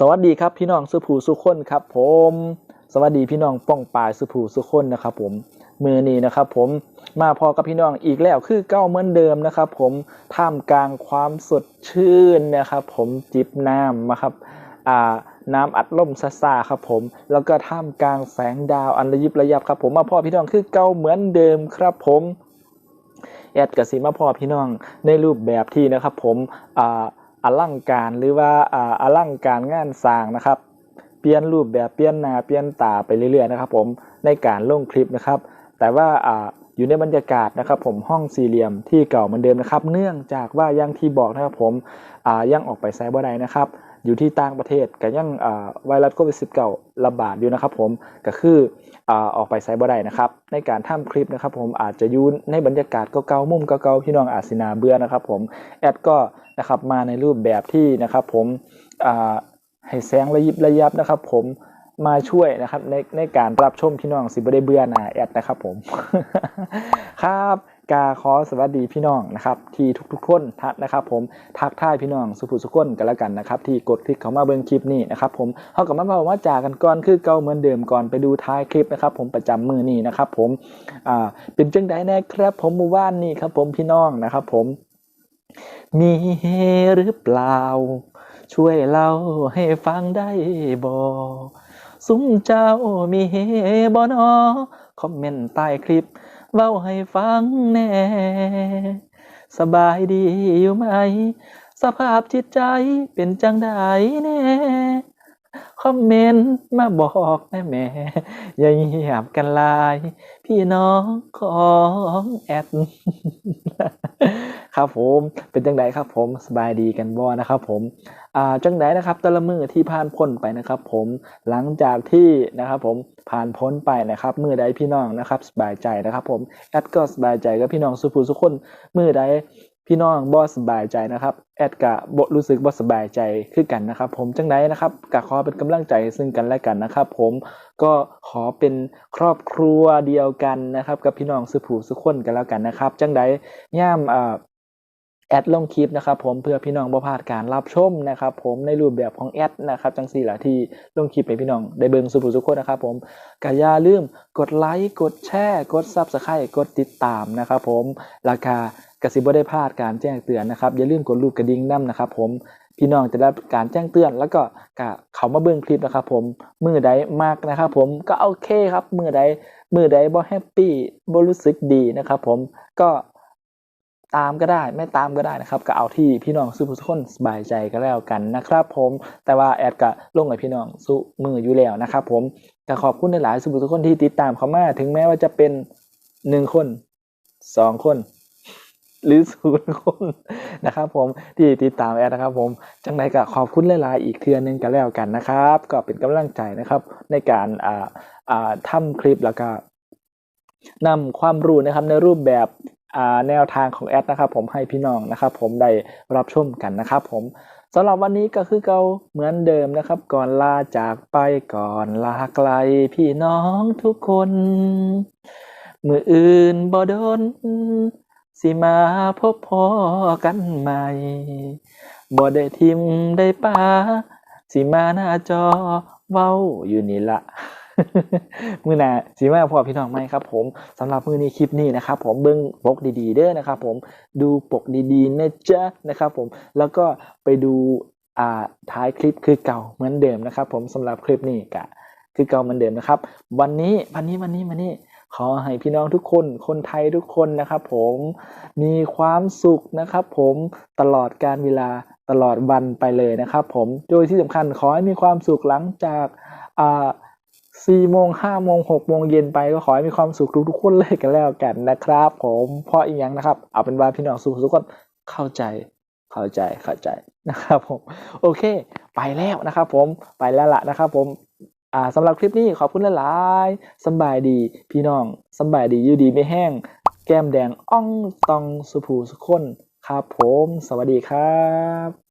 สวัสดีครับพี่น้องสุภูสุคนครับผม สวัสดีพี่น้องป้องปายสุภูสุคนนะครับผมมือนี้นะครับผมมาพอกับพี่น้องอีกแล้วคือเก้าเหมือนเดิมนะครับผมท่ามกลางความสดชื่นนะครับผมจิบน้ำนะครับอ่าน้ำอัดลมซาซาครับผม แล้วก็ท่ามกลางแสงดาวอันระยิบระยับครับผมมาพ่อพี่น้องคือเก้าเหมือนเดิมครับผมแอดกับสีมาพ่อพี่น้องในรูปแบบที่นะครับผมอ่า ลังการหรือว่าอ่าอลังการงานสร้างนะครับ เปลี่ยนรูปแบบเปลี่ยนหน้าเปลี่ยนตาไปเรื่อยๆนะครับ ผมในการลงคลิปนะครับ แต่ว่าอ่า อยู่ในบรรยากาศนะครับผมห้องสี่เหลี่ยมที่เก่าเหมือนเดิมนะครับ เนื่องจากว่ายังที่บอกนะครับผมอ่ายังออกไปไซบ่ได้นะครับอยู่ที่ต่างประเทศก็ยังอ่าไวรัสโควิด19ระบาดอยู่นะครับผมก็คืออออกไปไซบ่ได้นะครับในการทำคลิปนะครับผมอาจจะอยูในบรรยากาศเก่าๆมุมเก่าๆพี่น้องอาจสินาเบื่อนะครับผมแอดก็นะครับมาในรูปแบบที่นะครับผมให้แสงระยิบระยับนะครับผม มาช่วยนะครับในในการรับชมพี่น้องสิบได้เบื่อหนาแอดนะครับผม ครับกาขอสวัสดีพี่น้องนะครับที่ทุกๆคนทักนะครับ ผมทักทายพี่น้องสุภุสุคนกันแล้วกันนะครับที่กดคลิกเข้ามาเบิ่งคลิปนี้นะครับผมเขากับมาบอกว่าจากกันก่อนคือเก่าเหมือนเดิมก่อนไปดูท้ายคลิปนะครับ ผมประจำมือนี้นะครับ ผมอ่าเป็นจังไดแน่ครับ ผมหมู่บ้านนี่ครับ ผมพี่น้องนะครับ ผม มีหรือเปล่า ช่วยเล่าให้ฟังได้บ่ ซุ้มเจ้ามีเฮบ่นอคอมเมนต์ใต้คลิป เว้าให้ฟังแน่ สบายดีอยู่ไหม สภาพจิตใจเป็นจังไดแน่ คอมเมนต์มาบอกแม่แม่อย่าเงียบกันลาย พี่น้องของแอด ครับผมเป็นจังไดครับผมสบายดีกันบ่นะครับผมอ่าจังไดนะครับแต่ละมือที่ผ่านพ้นไปนะครับผมหลังจากที่นะครับผมผ่านพ้นไปนะครับมือใดพี่น้องนะครับสบายใจนะครับ ผมแอดก็สบายใจกับพี่น้องสุภูสุคนมือใดพี่น้องบ่สบายใจนะครับแอดกะบรู้สึกบ่สบายใจคือกันนะครับ ผมจังไดนะครับกะขอเป็นกำลังใจซึ่งกันและกันนะครับ ผมก็ขอเป็นครอบครัวเดียวกันนะครับ กับพี่น้องสุภูสุคนกันแล้วกันนะครับ จังไดย่ามอ่า แอดลงคลิปนะครับผมเพื่อพี่น้องบ่พลาดการรับชมนะครับผมในรูปแบบของแอดนะครับจังสี่หละที่ลงคลิปให้พี่น้องได้เบิ่งสุภุสุคนนะครับผมก็อย่าลืมกดไลค์กดแชร์กด Subscribe กดติดตามนะครับผมราคากระสิบ่ได้พลาดการแจ้งเตือนนะครับอย่าลืมกดลูกกระดิ่งนํนะครับผมพี่น้องจะได้การแจ้งเตือน แล้วก็กะเขามาเบิ่งคลิปนะครับผมมือใดมากนะครับผมก็โอเคครับมือใดมือใดบ่แฮปปี้บ่รู้สึกดีนะครับผมก็ ตามก็ได้ไม่ตามก็ได้นะครับก็เอาที่พี่น้องสู้ทุกคนสบายใจก็แล้วกันนะครับ ผมแต่ว่าแอดก็ลงให้พี่น้องสู้มืออยู่แล้วนะครับ ผมก็ขอบคุณหลายๆสู้ทุกคนที่ติดตามเขามาถึงแม้ว่าจะเป็นหนึ่งคนสองคน หรือศูนย์คนนะครับ ผมที่ติดตามแอดนะครับ ผมจังไรก็ขอบคุณหลายๆอีกเทือนนึงก็แล้วกันนะครับ ก็เป็นกำลังใจนะครับ ในการอ่าอ่าทำคลิปแล้วก็นำความรู้นะครับในรูปแบบ แนวทางของแอดนะครับผมให้พี่น้องนะครับ ผมได้รับชมกันนะครับ ผมสำหรับวันนี้ก็คือเก่าเหมือนเดิมนะครับ ก่อนลาจากไปก่อนลาไกลพี่น้องทุกคน มืออื่นบ่โดนสิมาพบพอกันใหม่บ่ได้ทิมได้ป้าสิมาหน้าจอเว้าอยู่นี่ละ มือหนาสิมาพ่อพี่น้องไหมครับ ผมสำหรับมือนี้คลิปนี้นะครับ ผมเบิ้งปกดีๆเด้อนะครับ ผมดูปกดีๆนะจ๊ะนะครับ ผมแล้วก็ไปดูอ่าท้ายคลิปคือเก่าเหมือนเดิมนะครับ ผมสำหรับคลิปนี้กะคือเก่าเหมือนเดิมนะครับ วันนี้วันนี้วันนี้วันนี้ขอให้พี่น้องทุกคนคนไทยทุกคนนะครับ ผมมีความสุขนะครับ ผมตลอดการเวลาตลอดวันไปเลยนะครับ ผมโดยที่สำคัญขอให้มีความสุขหลังจากอ่า สี่โมงห้าโมงหกโมงเย็นไปก็ขอให้มีความสุขทุกๆคนเลยกันแล้วกันนะครับ ผมเพราะอีกอย่างนะครับ เอาเป็นว่าพี่น้องสุขทุกคนเข้าใจเข้าใจเข้าใจนะครับผมโอเค ไปแล้วนะครับ ผมไปแล้วละนะครับ ผมอ่าสำหรับคลิปนี้ขอบคุณหลายๆสบายดีพี่น้องสบายดีอยู่ดีไม่แห้ง แก้มแดงอ่องตองสุภูสุขคนครับผม สวัสดีครับ